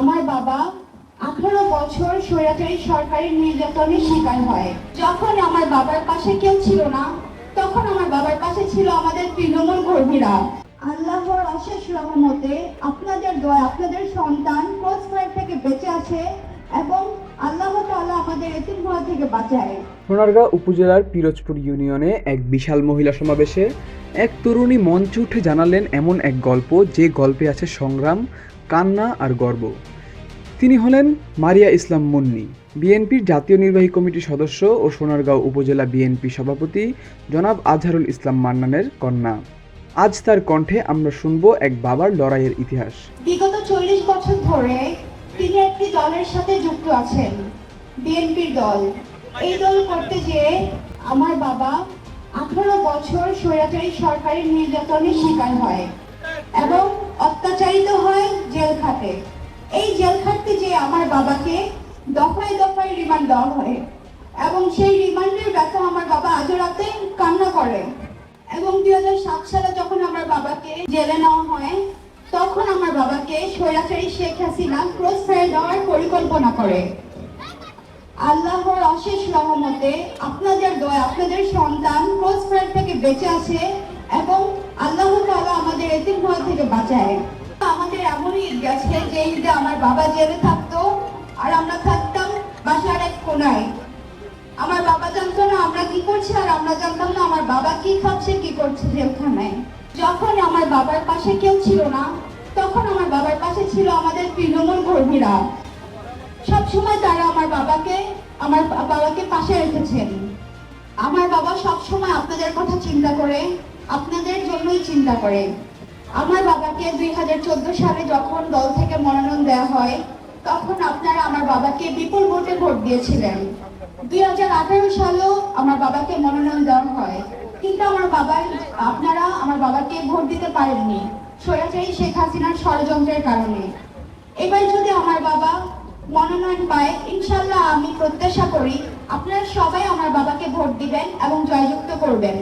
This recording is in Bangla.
আমার বাবা আঠারো বছর স্বৈরাচারী সরকারের নির্যাতনের শিকার হয়। যখন আমার বাবার পাশে কেউ ছিল না, তখন আমার বাবার পাশে ছিল আমাদের তৃণমূল কর্মীরা। আল্লাহর অশেষ রহমতে আপনাদের দোয়া, আপনাদের সন্তান ক্রস ফায়ার থেকে বেঁচে আছে এবং আল্লাহ তাআলা আমাদের এতিম হওয়া থেকে বাঁচায়। সোনারগাঁও উপজেলার পিরোজপুর ইউনিয়নে এক বিশাল মহিলা সমাবেশে এক তরুণী মঞ্চে উঠে জানালেন এমন এক গল্প যে গল্পে আছে সংগ্রাম কান্না আর গর্ব। তিনি হলেন মারিয়া ইসলাম মুন্নি, বিএনপির জাতীয় নির্বাহী কমিটির সদস্য ও সোনারগাঁও উপজেলা বিএনপি সভাপতি জনাব আজহারুল ইসলাম মান্নানের কন্যা। আজ তার কণ্ঠে আমরা শুনব এক বাবার লড়াইয়ের ইতিহাস। বিগত চল্লিশ বছর ধরে তিনি একটি দলের সাথে যুক্ত আছেন, বিএনপির দল। এই দল করতে যেয়ে আমার বাবা আঠারো বছর স্বৈরাচারী সরকারের নির্যাতনের শিকার হয় এবং অত্যাচারিত হয় জেল খাটে। এই জেল খাটতে যেয়ে আমার বাবাকে দফায় দফায় রিমান্ড দেওয়া হয় এবং সেই রিমান্ডের ব্যথা আমার বাবা আজও রাতে কান্না করে। এবং দুই সালে যখন আমার বাবাকে জেলে নেওয়া হয়, তখন আমার বাবাকে স্বৈরাচারী শেখ হাসিনা ক্রস ফায়ার দেওয়ার পরিকল্পনা করে। আল্লাহর অশেষ রহমতে আপনাদের দয়া, আপনাদের সন্তান ক্রস ফায়ার থেকে বেঁচে আছে এবং আল্লাহ তালা আমাদের এতিম হওয়া থেকে বাঁচায়। আমাদের এমনই গেছে যে ঈদে আমার বাবা জেলে থাকতো আর আমরা থাকতাম বাসার এক কোনায়। আমার বাবা জানতো না আমরা কি করছি আর আমরা জানতাম না আমার বাবা কি খাচ্ছে, কি করছে জেলখানায়। যখন আমার বাবার পাশে কেউ ছিল না, তখন আমার বাবার পাশে ছিল আমাদের তৃণমূল কর্মীরা। সবসময় তারা আমার বাবাকে আমার বাবাকে পাশে রেখেছেন। আমার বাবা সবসময় আপনাদের কথা চিন্তা করে, আপনাদের জন্যই চিন্তা করে। আমার বাবাকে দুই হাজার চোদ্দ সালে যখন দল থেকে মনোনয়ন দেওয়া হয়, তখন আপনারা আমার বাবাকে বিপুল ভোটে ভোট দিয়েছিলেন। দুই হাজার আঠারো সালেও আমার বাবাকে মনোনয়ন দেওয়া হয়। কিন্তু আমার বাবার আপনারা আমার বাবাকে ভোট দিতে পারেননি। স্বৈরাচারী শেখ হাসিনার ষড়যন্ত্রের কারণে। এবার যদি আমার বাবা মনোনয়ন পায় ইনশাল্লাহ আমি প্রত্যাশা করি আপনারা সবাই আমার বাবাকে ভোট দিবেন এবং জয়যুক্ত করবেন।